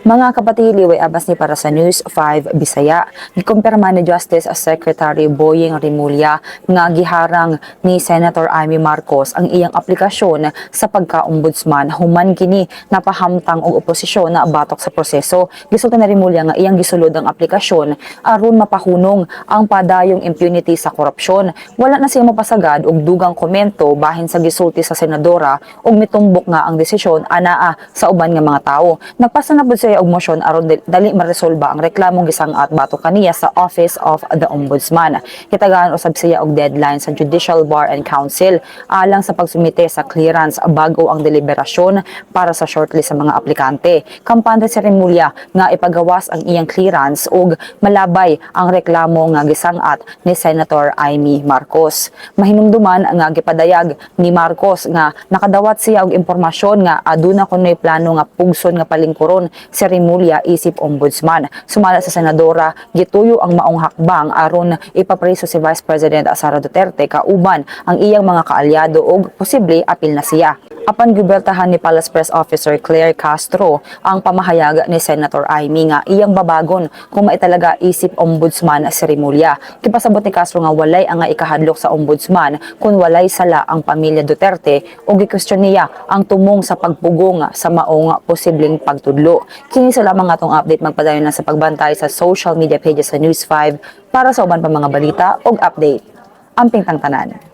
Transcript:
Mga kapatili, way abas ni para sa News 5 Bisaya. Gikumpirma ni Justice Secretary Boying Rimulya nga giharang ni Senator Amy Marcos ang iyang aplikasyon sa pagka-ombudsman human kini napahamtang og oposisyon na batok sa proseso. Gisulti na Rimulya nga iyang gisulod ang aplikasyon aron mapahunong ang padayong impunity sa korupsyon. Wala na siya mapasagad og dugang komento bahin sa gisulti sa senadora ug mitumbok nga ang desisyon anaa sa uban nga mga tao. Nagpasa na og motion aron dali- maresolba ang reklamong gisangat bato kaniya sa Office of the Ombudsman. Kitagaan usab siya og deadline sa Judicial Bar and Council alang sa pagsumite sa clearance bago ang deliberasyon para sa shortlist sa mga aplikante. Kampante si Remulla nga ipagawas ang iyang clearance ug malabay ang reklamo nga gisangat ni Senator Amy Marcos. Mahinumduman nga gipadayag ni Marcos nga nakadawat siya og impormasyon nga aduna kunoy plano nga pugson nga palingkuron si Remulla isip ombudsman. Sumala sa senadora gituyo ang maong hakbang aron ipapreso si Vice President Sara Duterte kauban ang iyang mga kaalyado ug posible apil na siya. Apan gubeltahan ni Palace Press Officer Claire Castro ang pamahayag ni Senator Amy nga iyang babagon kung maitalaga isip ombudsman si Remulla. Kipasabot ni Castro nga walay ang ikahadlok sa ombudsman kung walay sala ang pamilya Duterte o gikwestiyon niya ang tumong sa pagpugong sa maong posibleng pagtudlo. Kini sa lamang atong update magpadayon na sa pagbantay sa social media pages sa News 5 para sa uban pa mga balita ug update. Amping tang tanan.